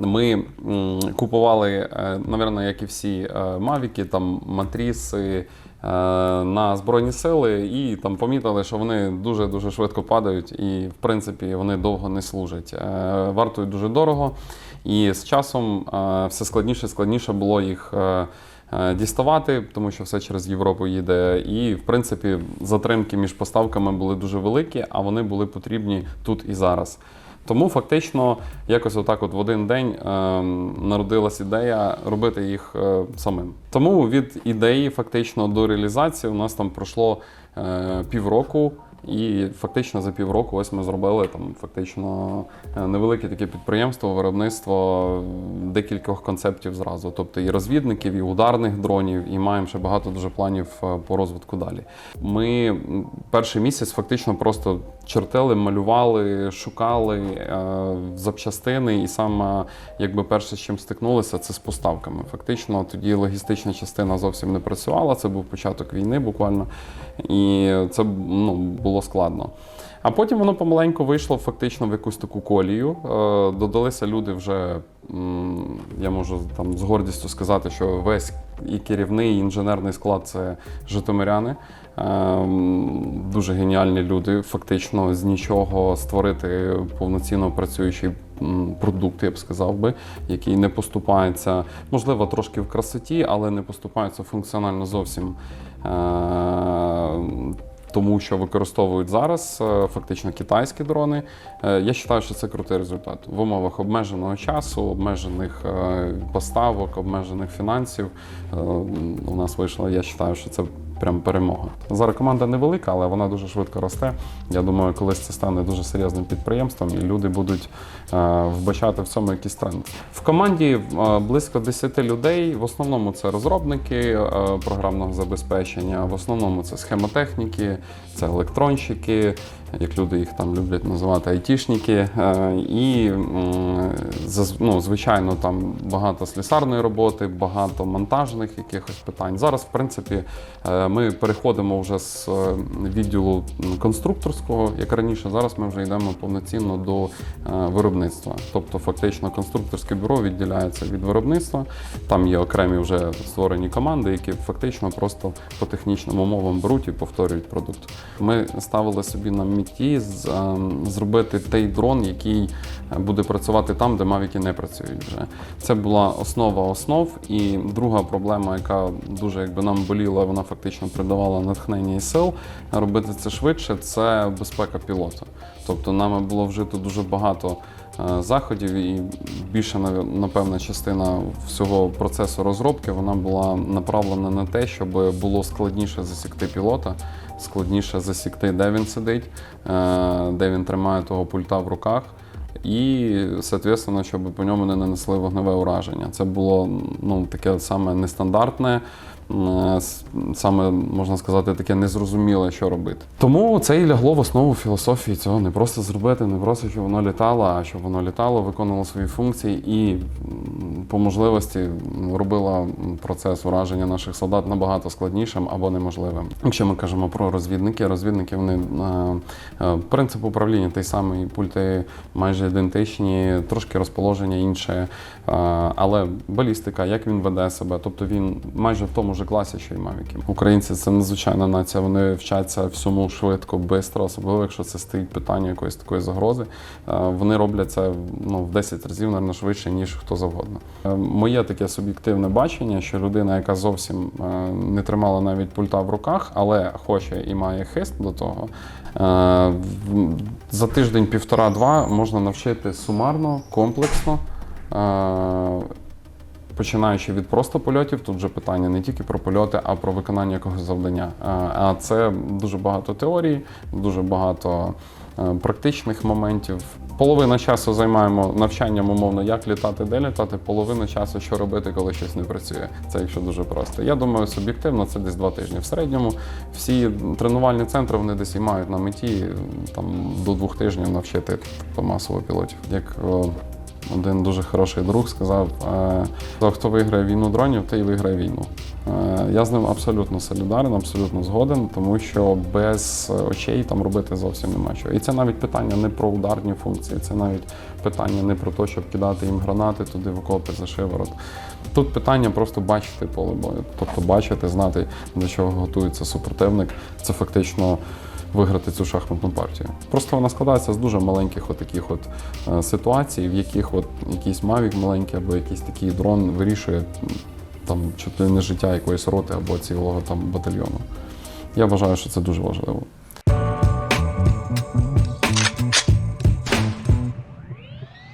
Ми купували, е, напевно, як і всі е, мавіки, там матріси е, на Збройні сили, і там помітили, що вони дуже дуже швидко падають, і в принципі вони довго не служать. Вартують дуже дорого. І з часом все складніше складніше було їх. Діставати, тому що все через Європу їде, і в принципі затримки між поставками були дуже великі, а вони були потрібні тут і зараз. Тому фактично, якось отак, от в один день е, народилась ідея робити їх е, самим. Тому від ідеї фактично до реалізації у нас там пройшло е, півроку. І фактично за півроку ось ми зробили там фактично е, невелике таке підприємство, виробництво декількох концептів зразу. Тобто і розвідників, і ударних дронів, і маємо ще багато дуже планів е, по розвитку далі. Ми перший місяць фактично просто чертили, малювали, шукали е, запчастини, і саме якби перше, з чим стикнулися, це з поставками. Фактично тоді логістична частина зовсім не працювала. Це був початок війни буквально, і це ну, було складно. А потім воно помаленьку вийшло фактично в якусь таку колію. Е, Додалися люди вже, я можу там з гордістю сказати, що весь і керівний, і інженерний склад це житомиряни. Е, Дуже геніальні люди. Фактично з нічого створити повноцінно працюючий продукт, я б сказав би, який не поступається, можливо, трошки в красоті, але не поступається функціонально зовсім. Тому що використовують зараз е, фактично китайські дрони. Е, Я вважаю, що це крутий результат в умовах обмеженого часу, обмежених е, поставок, обмежених фінансів. У нас вийшло. Я вважаю, що це прям перемога. Зараз команда невелика, але вона дуже швидко росте. Я думаю, колись це стане дуже серйозним підприємством, і люди будуть е, вбачати в цьому якийсь тренд. В команді е, близько 10 людей. В основному це розробники е, програмного забезпечення, в основному це схемотехніки, це електронщики, як люди їх там люблять називати айтішники. Е, І ну, звичайно, там багато слісарної роботи, багато монтажних якихось питань. Зараз, в принципі, е, ми переходимо вже з е, відділу конструкторського, як раніше. Зараз ми вже йдемо повноцінно до виробництва. Тобто, фактично, конструкторське бюро відділяється від виробництва. Там є окремі вже створені команди, які фактично просто по технічним умовам беруть і повторюють продукт. Ми ставили собі на меті зробити той дрон, який е, буде працювати там, де мавіки не працюють вже. Це була основа основ. І друга проблема, яка дуже якби нам боліла, вона фактично придавала натхнення і сил робити це швидше, це безпека пілота. Тобто нами було вжито дуже багато е, заходів, і більша напевна частина всього процесу розробки вона була направлена на те, щоб було складніше засікти пілота, складніше засікти, де він сидить, е, де він тримає того пульта в руках. І, соответственно, щоб по ньому не нанесли вогневе ураження. Це було ну, таке саме нестандартне, саме можна сказати, таке незрозуміле, що робити. Тому це і лягло в основу філософії цього не просто зробити, не просто щоб воно літало, а щоб воно літало, виконувало свої функції і по можливості м, процес ураження наших солдат набагато складнішим або неможливим. Якщо ми кажемо про розвідники, розвідники вони е, е, принцип управління той самий, пульти майже ідентичні, трошки розположення інше, е, але балістика, як він веде себе, тобто він майже в тому ж класі, що й мавіки. Українці це надзвичайна нація. Вони вчаться всьому швидко, швидко, особливо якщо це стоїть питання якоїсь такої загрози. Вони роблять це ну, в 10 разів, мабуть, швидше, ніж хто завгодно. Е, Моє таке суб'єктивне бачення, що людина, яка зовсім е, не тримала навіть пульта в руках, але хоче і має хист до того. е, За тиждень, півтора-два можна навчити сумарно, комплексно. Починаючи від просто польотів, тут вже питання не тільки про польоти, а про виконання якогось завдання. А це дуже багато теорії, дуже багато практичних моментів. Половина часу займаємо навчанням, умовно, як літати, де літати, половина часу, що робити, коли щось не працює. Це якщо дуже просто. Я думаю, суб'єктивно це десь два тижні. В середньому всі тренувальні центри вони десь і мають на меті там до двох тижнів навчити тобто, масово пілотів. Як один дуже хороший друг сказав: е, хто виграє війну дронів, той виграє війну. Е, Я з ним абсолютно солідарен, абсолютно згоден, тому що без очей там робити зовсім нема чого. І це навіть питання не про ударні функції, це навіть питання не про те, щоб кидати їм гранати туди в окопи за шиворот. Тут питання просто бачити поле бою, тобто бачити, знати, до чого готується супротивник. Це фактично виграти цю шахматну партію. Просто вона складається з дуже маленьких от от е, ситуацій, в яких от якийсь мавік маленький або якийсь такий дрон вирішує там чи не життя якоїсь роти або цілого там батальйону. Я вважаю, що це дуже важливо.